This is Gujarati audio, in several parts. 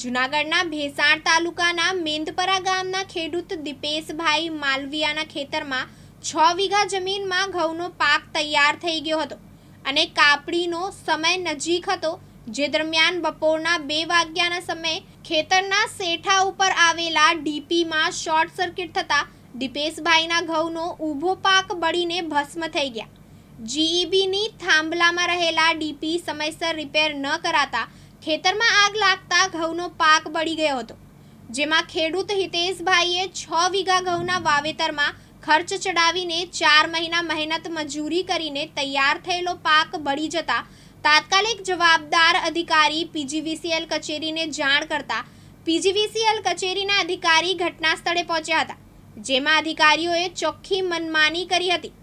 જૂનાગઢના ભેસાણ તાલુકાના મેંદપરા ગામના ખેડૂત દીપેશભાઈ માલવિયાના ખેતરમાં છ વીઘા જમીનમાં ઘઉંનો પાક તૈયાર થઈ ગયો હતો અને કાપણીનો સમય નજીક હતો, જે દરમિયાન બપોરના બે વાગ્યાના સમયે ખેતરના શેઠા ઉપર આવેલા ડીપીમાં શોર્ટ સર્કિટ થતાં દીપેશભાઈના ઘઉંનો ઊભો પાક બળીને ભસ્મ થઈ ગયા. જીઈબીની થાંભલામાં રહેલા ડીપી સમયસર રિપેર ન કરાતા ખેતરમાં આગ લાગતા ઘઉંનો પાક બળી ગયો હતો. જેમાં ખેડૂત હિતેશભાઈએ છ વીઘા ઘઉંના વાવેતરમાં ખર્ચ ચડાવીને ચાર મહિના મહેનત મજૂરી કરીને તૈયાર થયેલો પાક બળી જતા તાત્કાલિક જવાબદાર અધિકારી પીજીવીસીએલ કચેરીને જાણ કરતા પીજીવીસીએલ કચેરીના અધિકારી ઘટના સ્થળે પહોંચ્યા હતા, જેમાં અધિકારીઓએ ચોખ્ખી મનમાની કરી હતી.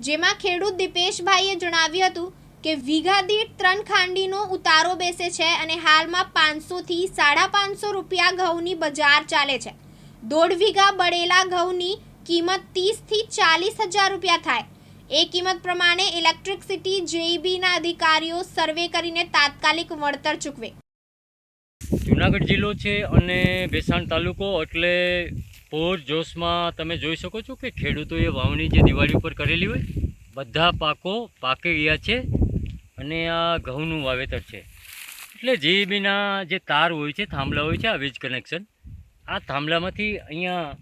જેમાં ખેડૂત દીપેશભાઈએ જણાવ્યું હતું કે વીઘા દીઠ ત્રણ ખાંડીનો ઉતારો બેસે છે અને હાલમાં પાંચસોથી સાડા પાંચસો રૂપિયા ઘઉંની બજાર ચાલે છે. દોઢ વીઘા બળેલા ઘઉંની કિંમત ત્રીસથી ચાલીસ હજાર રૂપિયા થાય. એ કિંમત પ્રમાણે ઇલેક્ટ્રિકસિટી જેઈબીના અધિકારીઓ સર્વે કરીને તાત્કાલિક વળતર ચૂકવે. જુનાગઢ જિલ્લો છે અને ભેસાણ તાલુકો એટલે પૂર, જોશમાં તમે જોઈ શકો છો કે ખેડૂતોએ વાવણી જે દિવાળી ઉપર કરેલી હોય, બધા પાકો પાકી ગયા છે. અને આ ઘઉંનું વાવેતર છે. એટલે જીબીના જે તાર હોય છે થાંભલા હોય છે આ વીજ કનેક્શન આ થાંભલામાંથી અહીંયા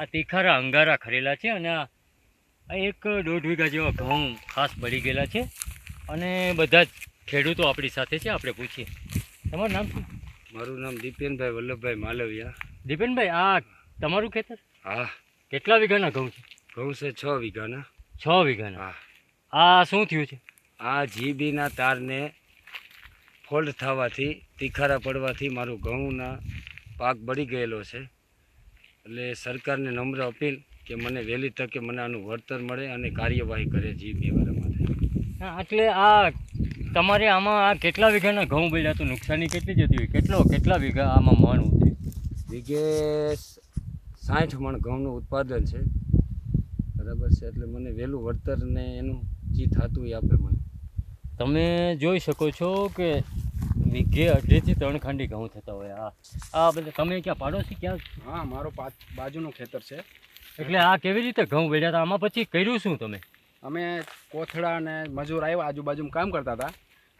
આ તીખારા અંગારા ખરેલા છે અને આ આ એક દોઢ વીઘા જેવા ઘઉં ખાસ બળી ગયેલા છે. અને બધા જ ખેડૂતો આપણી સાથે છે આપણે પૂછીએ. તમારું નામ શું? મારું નામ દીપેનભાઈ વલ્લભભાઈ માલવિયા. દીપેનભાઈ આ તમારું ખેતર? હા. કેટલા વીઘાના ઘઉં છે? ઘઉં છે છ વીઘાના. છ વીઘાના. હા. આ શું થયું છે? આ જીબીના તારને ફોલ્ડ થવાથી તીખારા પડવાથી મારું ઘઉંના પાક બળી ગયેલો છે. એટલે સરકારને નમ્ર અપીલ કે મને વહેલી તકે મને આનું વળતર મળે અને કાર્યવાહી કરે જીબી વાળા માટે હા, એટલે આ તમારે આમાં આ કેટલા વીઘાના ઘઉં બળ્યા તો નુકસાની કેટલી જતી હોય? કેટલો કેટલા વીઘા આમાં મણ ઉતરે વીઘે સાઠ મણ ઘઉંનું ઉત્પાદન છે. બરાબર છે એટલે મને વહેલું વળતર ને એનું જે થતું એ આપે મને. તમે જોઈ શકો છો કે વીઘે અઢીથી ત્રણ ખાંડી ઘઉં થતા હોય. આ આ બધા તમે ક્યાં પાડોશી ક્યાં? હા મારો બાજુનું ખેતર છે. એટલે આ કેવી રીતે ઘઉં વેડ્યા હતા? આમાં પછી કર્યું શું તમે? અમે કોથળા અને મજૂર આવ્યા આજુબાજુમાં કામ કરતા હતા.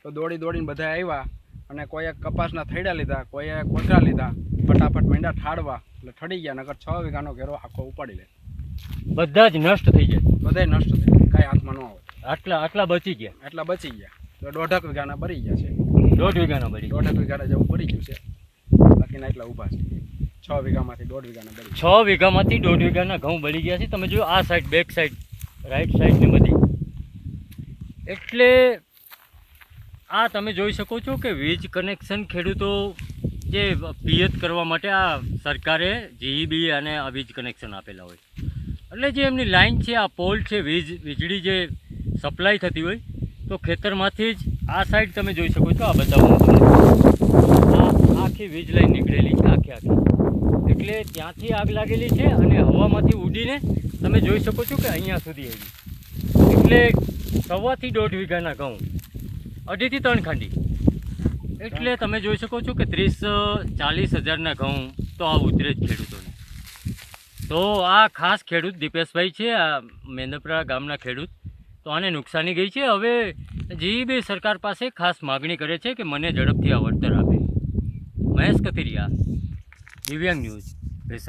તો દોડી દોડીને બધા આવ્યા અને કોઈએ કપાસના થૈડા લીધા કોઈએ કોથળા લીધા ફટાફટ મેંડા ઠાડવા. એટલે ઠડી ગયા નગર છ વીઘાનો ઘેરો આખો ઉપાડી લે. બધા જ નષ્ટ થઈ જાય બધાય નષ્ટ થઈ કાંઈ હાથમાં ન આવે. આટલા આટલા બચી ગયા. આટલા બચી ગયા. તો દોઢક વીઘાના ભરી ગયા છે. દોઢ વીઘાના ભરી દોઢક વીઘાના જેવું ભરી ગયું છે. બાકીના એટલા ઊભા છે. છ વીઘામાંથી દોઢ વીઘાના ભરી છ વીઘામાંથી દોઢ વીઘાના ઘઉં ભરી ગયા છે. તમે જો આ side back side right side ને બધી. એટલે આ તમે જોઈ શકો છો કે વીજ કનેક્શન ખેડૂતો જે પિયત કરવા માટે આ સરકારે જીઈબી અને આ વીજ કનેક્શન આપેલા હોય. એટલે જે એમની લાઇન છે આ પોલ છે વીજ વીજળી જે સપ્લાય થતી હોય, તો ખેતરમાંથી જ આ સાઈડ તમે જોઈ શકો છો, આ બતાવું આખી વીજ લાઈન નીકળેલી છે આખી આખી. એટલે ત્યાંથી આગ લાગેલી છે અને હવામાંથી ઉડીને તમે જોઈ શકો છો કે અહીંયા સુધી આવી. એટલે સવાથી દોઢ વીઘાના ઘઉં, અઢીથી ત્રણ ખાંડી. એટલે તમે જોઈ શકો છો કે ત્રીસ, ચાલીસ હજારના ઘઉં તો આ ઉતરે જ ખેડૂતોને. તો આ ખાસ ખેડૂત દીપેશભાઈ છે, આ મેંદપરા ગામના ખેડૂત. તો આને નુકસાની ગઈ છે? હવે જીઈબી સરકાર પાસે ખાસ માગણી કરે છે કે મને ઝડપથી આ વળતર આપે. મહેશ કથિરિયા, દિવ્યાંગ ન્યૂઝ.